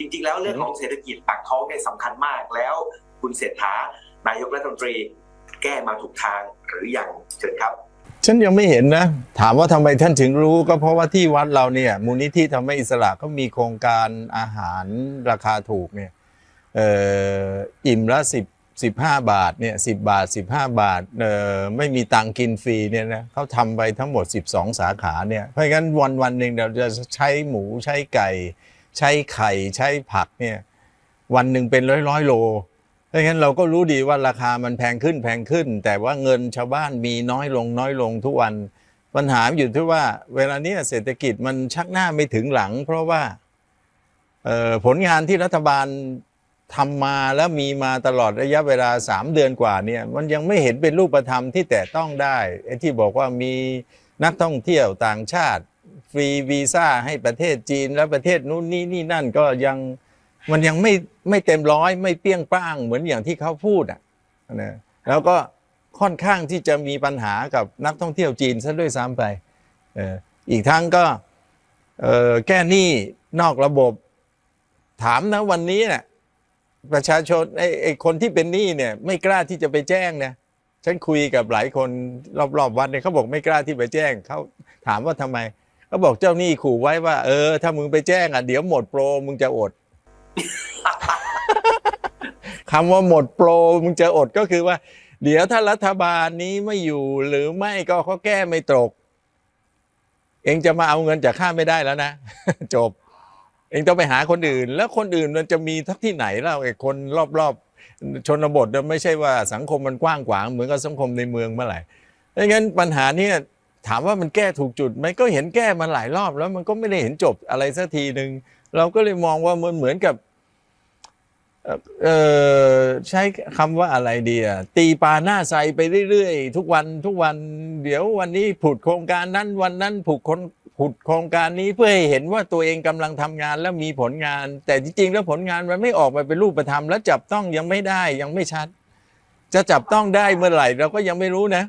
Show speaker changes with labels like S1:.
S1: จริงๆ แล้วเรื่องของเศรษฐกิจปากท้องเนี่ยสำคัญมากแล้วคุณเศรษฐานายกรัฐมนตรีแก้มาถูกทางหรือยังเชิญครับ
S2: ฉันยังไม่เห็นนะ ถามว่าทำไมท่านถึงรู้ ก็เพราะว่าที่วัดเราเนี่ยมูลนิธิทำให้อิสระเขามีโครงการอาหารราคาถูกเนี่ยอ,อ,อิ่มละสิบสิบห้าบาทเนี่ยสิบาทสิบห้าบาทเอ่อไม่มีตังกินฟรีเนี่ยนะเขาทำไปทั้งหมด 12 สาขาเนี่ยเพราะงั้นวันวันหนึ่งเราจะใช้หมูใช้ไก่ ใช้ไข่ใช้ผักเนี่ยวันหนึ่งเป็นร้อยร้อยโลเพราะงั้นเราก็รู้ดีว่าราคามันแพงขึ้นแพงขึ้น แต่ว่าเงินชาวบ้านมีน้อยลงน้อยลงทุกวัน ปัญหาอยู่ที่ว่า เวลาเนี้ยเศรษฐกิจมันชักหน้าไม่ถึงหลัง เพราะว่าผลงานที่รัฐบาลทำมาแล้วมีมาตลอดระยะเวลา 3 เดือนกว่าเนี่ยมันยังไม่เห็นเป็นรูปธรรมที่แต่ต้องได้ไอ้ที่บอกว่ามีนักท่องเที่ยวต่างชาติ ฟรีวีซ่าให้ประเทศจีนและประเทศนู้นนี่นี่นั่นก็ยังมันยังไม่ไม่เต็มร้อยไม่เปี้ยงป้างเหมือนอย่างที่เขาพูดอะนะแล้วก็ค่อนข้างที่จะมีปัญหากับนักท่องเที่ยวจีนซะด้วยซ้ำไปเอออีกทั้งก็เออแก้หนี้นอกระบบถามนะวันนี้น่ะประชาชนไอ้ไอ้คนที่เป็นหนี้เนี่ยไม่กล้าที่จะไปแจ้งนะฉันคุยกับหลายคนรอบๆวัดเนี่ยเขาบอกไม่กล้าที่ไปแจ้งเขาถามว่าทำไม เขาบอกเจ้าหนี้ขู่ไว้ว่า เออ ถ้ามึงไปแจ้งอะเดี๋ยวหมดโปรมึงจะอดคำว่าหมดโปรมึงจะอดก็คือว่า เดี๋ยวถ้ารัฐบาลนี้ไม่อยู่หรือไม่ก็เขาแก้ไม่ตก เองจะมาเอาเงินจากข้าไม่ได้แล้วนะจบ เองต้องไปหาคนอื่น แล้วคนอื่นมันจะมีทักที่ไหนเล่าไอ้คนรอบๆชนบทเนี่ยไม่ใช่ว่าสังคมมันกว้างขวางเหมือนกับสังคมในเมืองเมื่อไหร่ดังนั้นปัญหาเนี้ ถามว่ามันแก้ถูกจุดไหมก็เห็นแก้มาหลายรอบแล้วมันก็ไม่ได้เห็นจบอะไรสักทีหนึ่งเราก็เลยมองว่ามันเหมือนกับเออใช้คำว่าอะไรดีอะตีปลาหน้าใสไปเรื่อยๆ ทุกวันทุกวัน เดี๋ยววันนี้ผุดโครงการนั้นวันนั้นผุดคนผุดโครงการนี้เพื่อให้เห็นว่าตัวเองกำลังทำงานและมีผลงาน แต่จริงๆแล้วผลงานมันไม่ออกมาเป็นรูปธรรมและจับต้องยังไม่ได้ยังไม่ชัด จะจับต้องได้เมื่อไหร่เราก็ยังไม่รู้นะ